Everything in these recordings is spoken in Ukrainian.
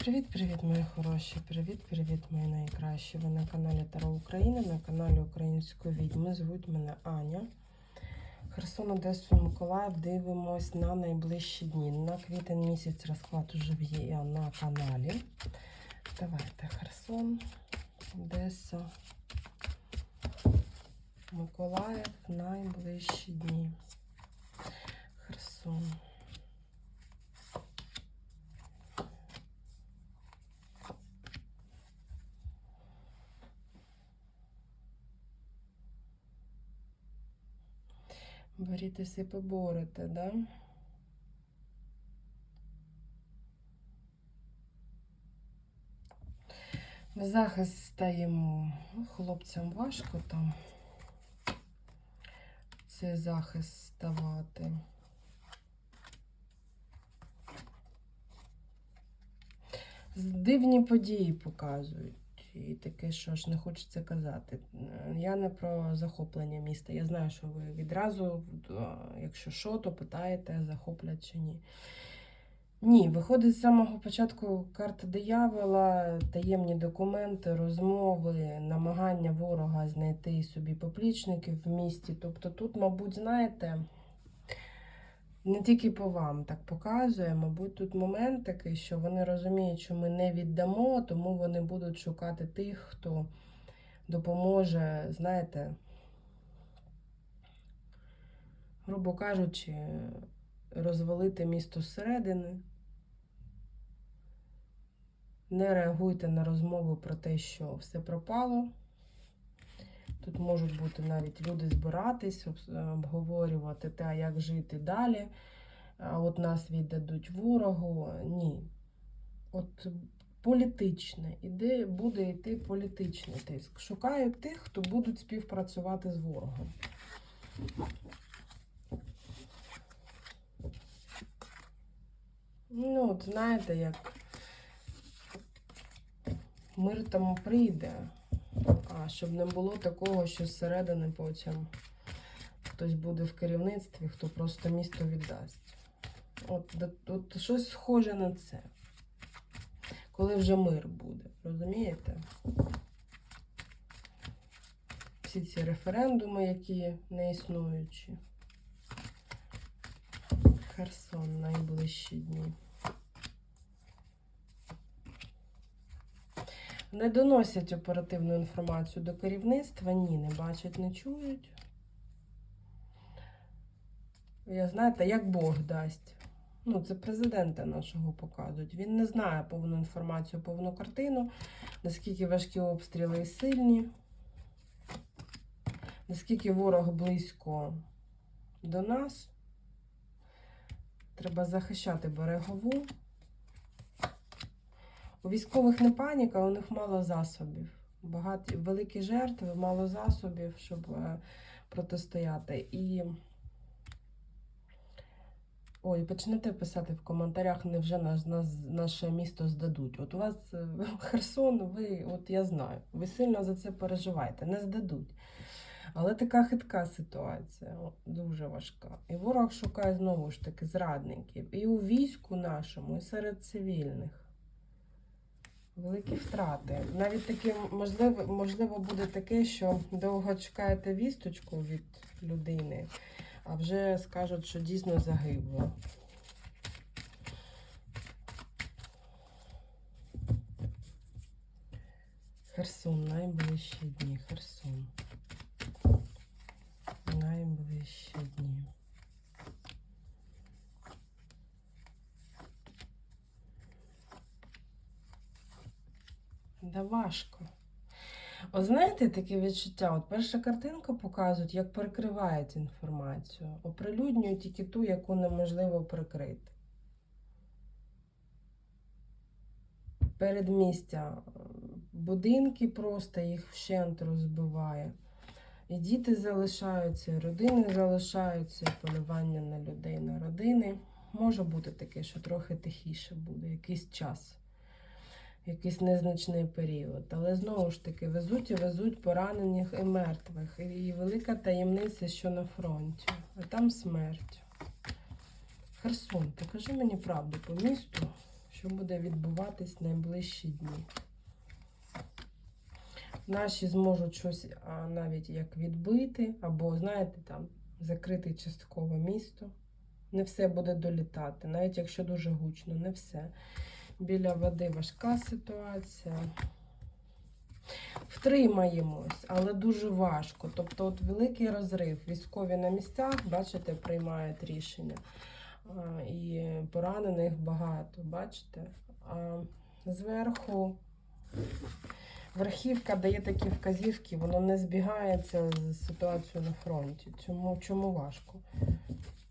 Привіт-привіт, мої хороші! Привіт-привіт, мої найкращі! Ви на каналі Таро України, на каналі Української відьми. Звуть мене Аня. Херсон, Одесу, Миколаїв. Дивимось на найближчі дні. На квітень місяць розклад уже є на каналі. Давайте Херсон, Одеса, Миколаїв, найближчі дні. Херсон. Борітеся і поборете, да? В захист стаємо. Ну, Хлопцям важко там цей захист ставати. Дивні події показують. І таке, що ж не хочеться казати. Я не про захоплення міста. Я знаю, що ви відразу, якщо що, то питаєте, захоплять чи ні. Ні, виходить з самого початку карта диявола, таємні документи, розмови, намагання ворога знайти собі поплічників в місті. Тобто тут, мабуть, знаєте, не тільки по вам так показує, мабуть, тут момент такий, що вони розуміють, що ми не віддамо, тому вони будуть шукати тих, хто допоможе, знаєте, грубо кажучи, розвалити місто зсередини. Не реагуйте на розмови про те, що все пропало. Тут можуть бути навіть люди збиратись, обговорювати те, як жити далі. А от нас віддадуть ворогу. Ні. От політичне, іде, буде йти політичний тиск. Шукають тих, хто будуть співпрацювати з ворогом. Ну, от знаєте, як мир там прийде. А щоб не було такого, що зсередини потім хтось буде в керівництві, хто просто місто віддасть. От, от щось схоже на це. Коли вже мир буде, розумієте? Всі ці референдуми, які не існуючі. Херсон найближчі дні. Не доносять оперативну інформацію до керівництва, ні, не бачать, не чують. Я знаєте, як Бог дасть. Ну, це президента нашого показують. Він не знає повну інформацію, повну картину, наскільки важкі обстріли і сильні, наскільки ворог близько до нас. Треба захищати берегову. У військових не паніка, у них мало засобів. Багаті, великі жертви, мало засобів, щоб е, протистояти. І ой, почнете писати в коментарях, невже наш, нас, наше місто здадуть. От у вас е, Херсон, ви, от я знаю, ви сильно за це переживаєте, не здадуть. Але така хитка ситуація, дуже важка. І ворог шукає знову ж таки зрадників. І у війську нашому, і серед цивільних. Великі втрати. Навіть таке можливо, можливо буде таке, що довго чекаєте вісточку від людини, а вже скажуть, що дійсно загибло. Херсон, найближчі дні. Херсон. Найближчі дні. Да важко. От знаєте, таке відчуття, от перша картинка показують, як перекривають інформацію, оприлюднюють тільки ту, яку неможливо прикрити. Передмістя, будинки просто їх вщент розбиває. І діти залишаються, і родини залишаються, і полювання на людей, на родини. Може бути таке, що трохи тихіше буде, якийсь час якийсь незначний період. Але знову ж таки везуть і везуть поранених і мертвих. І велика таємниця, що на фронті, а там смерть. Херсон, ти кажи мені правду по місту. Що буде відбуватись найближчі дні? Наші зможуть щось а, навіть як відбити, або, знаєте, там закрити часткове місто. Не все буде долітати, навіть якщо дуже гучно, не все. Біля води важка ситуація. Втримаємось, але дуже важко. Тобто, от великий розрив. Військові на місцях, бачите, приймають рішення. І поранених багато, бачите? А зверху верхівка дає такі вказівки, воно не збігається з ситуацією на фронті. Чому, чому важко?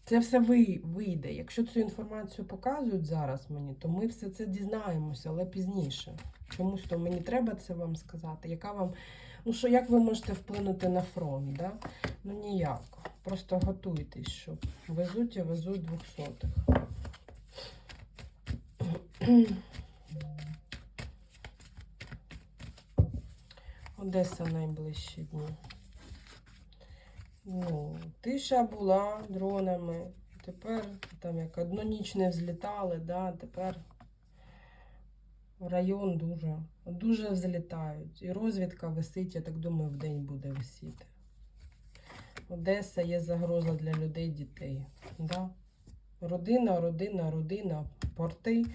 Це все вийде. Якщо цю інформацію показують зараз мені, то ми все це дізнаємося, але пізніше. Чомусь то мені треба це вам сказати. Яка вам, ну що, як ви можете вплинути на фронт? Да? Ну ніяк. Просто готуйтесь, що везуть і везуть двохсотих. Одеса найближчі дні. Ну, тиша була дронами. Тепер там як одну ніч не взлітали, да, тепер район дуже, дуже взлітають. І розвідка висить, я так думаю, в день буде висіти. Одеса є загроза для людей, дітей. Да? Родина, родина, родина, порти.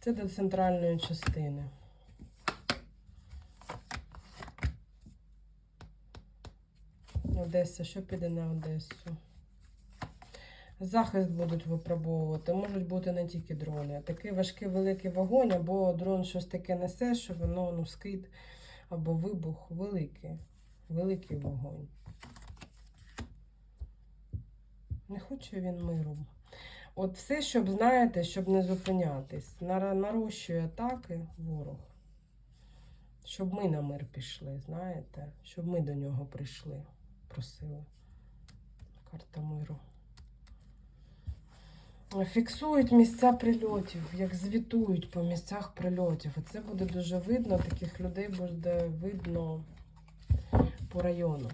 Це до центральної частини. Одеса, що піде на Одесу? Захист будуть випробовувати. Можуть бути не тільки дрони. Такий важкий великий вогонь, або дрон щось таке несе, що воно ну, скид або вибух великий. Великий вогонь. Не хоче він миру. От все, щоб знаєте, щоб не зупинятись. Нарощує атаки ворог. Щоб ми на мир пішли, знаєте? Щоб ми до нього прийшли, просили. Карта миру. Фіксують місця прильотів, як звітують по місцях прильотів. І це буде дуже видно, таких людей буде видно по району.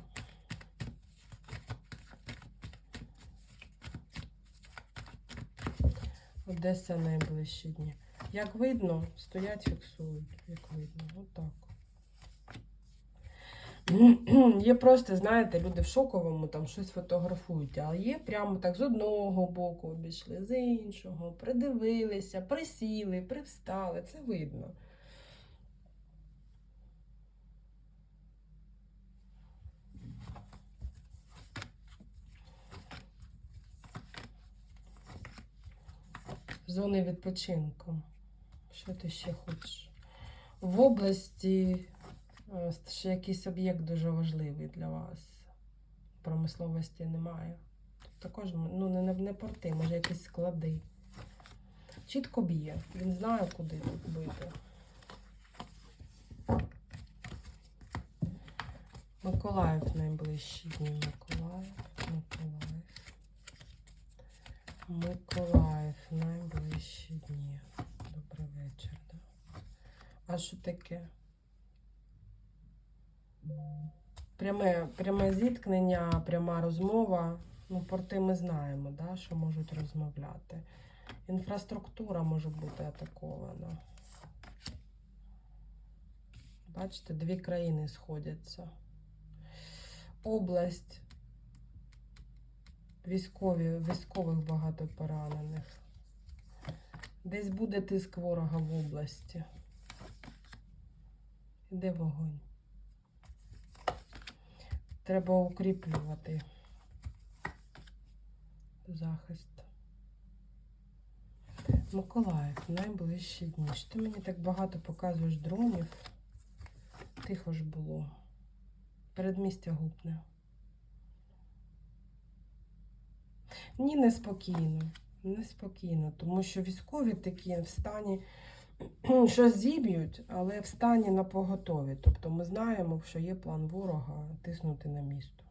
Одеса найближчі дні. Як видно, стоять, фіксують, як видно. Отак. Є просто, знаєте, люди в шоковому там щось фотографують, а є прямо так з одного боку обійшли, з іншого, придивилися, присіли, привстали. Це видно. Зони відпочинку. Що ти ще хочеш? В області ще якийсь об'єкт дуже важливий для вас. Промисловості немає. Також ну, не, не, не порти, може якісь склади. Чітко б'є. Він знає, куди тут бити. Миколаїв найближчі дні. Миколаїв, Миколаїв. Миколаїв найближчі дні. Добрий вечір. Да? А що таке? Пряме, пряме зіткнення, пряма розмова. Ну, порти ми знаємо, да, що можуть розмовляти. Інфраструктура може бути атакована. Бачите, дві країни сходяться. Область. Військові, військових багато поранених. Десь буде тиск ворога в області. Іде вогонь. Треба укріплювати захист. Миколаїв, найближчі дні. Що ти мені так багато показуєш дронів? Тихо ж було. Передмістя гупне. Ні, неспокійно. Неспокійно, тому що військові такі в стані, що зіб'ють, але в стані на поготові. Тобто ми знаємо, що є план ворога тиснути на місто.